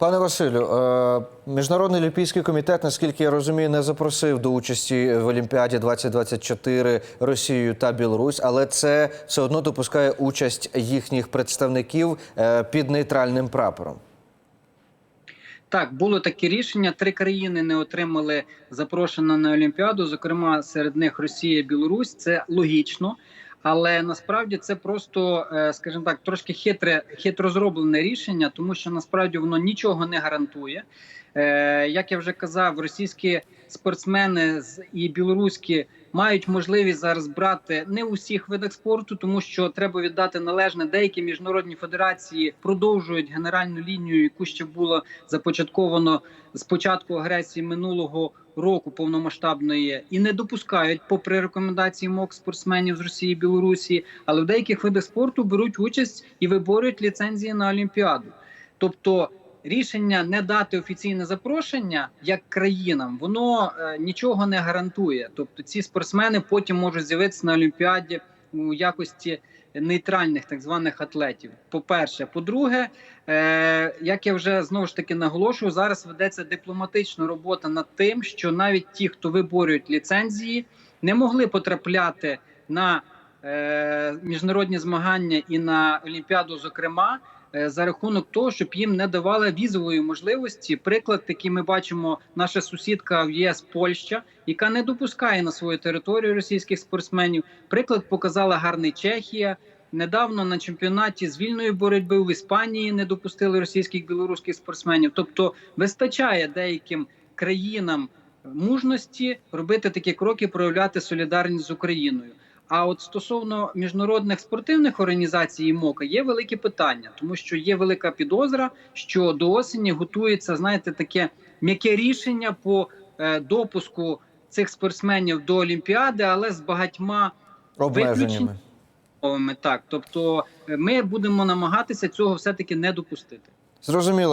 Пане Василю, е, міжнародний олімпійський комітет, наскільки я розумію, не запросив до участі в Олімпіаді 2024 Росію та Білорусь, але це все одно допускає участь їхніх представників е, під нейтральним прапором. Так, було таке рішення. Три країни не отримали запрошення на Олімпіаду. Зокрема, серед них Росія і Білорусь. Це логічно, але насправді це просто, е, скажімо так, трошки хитре, хитро зроблене рішення, тому що насправді воно нічого не гарантує. Е, Як я вже казав, російські спортсмени і білоруські мають можливість зараз брати не у всіх видах спорту, тому що треба віддати належне. Деякі міжнародні федерації продовжують генеральну лінію, яку ще було започатковано з початку агресії минулого року повномасштабної, і не допускають, попри рекомендації МОК спортсменів з Росії і Білорусі, але в деяких видах спорту беруть участь і виборюють ліцензії на Олімпіаду. Тобто рішення не дати офіційне запрошення як країнам, воно е, нічого не гарантує. Тобто ці спортсмени потім можуть з'явитися на Олімпіаді у якості нейтральних так званих атлетів. По-перше, по-друге, е, як я вже знову ж таки наголошую, зараз ведеться дипломатична робота над тим, що навіть ті, хто виборюють ліцензії, не могли потрапляти на е, міжнародні змагання і на Олімпіаду, зокрема. Е, За рахунок того, щоб їм не давали візової можливості, приклад, який ми бачимо, наша сусідка в ЄС Польща, яка не допускає на свою територію російських спортсменів. Приклад показала гарний Чехія. Недавно на чемпіонаті з вільної боротьби в Іспанії не допустили російських білоруських спортсменів. Тобто вистачає деяким країнам мужності робити такі кроки, проявляти солідарність з Україною. А от стосовно міжнародних спортивних організацій і МОКа є великі питання, тому що є велика підозра, що до осені готується, знаєте, таке м'яке рішення по е, допуску цих спортсменів до Олімпіади, але з багатьма умовами. Так, тобто е, ми будемо намагатися цього все таки не допустити. Зрозуміло.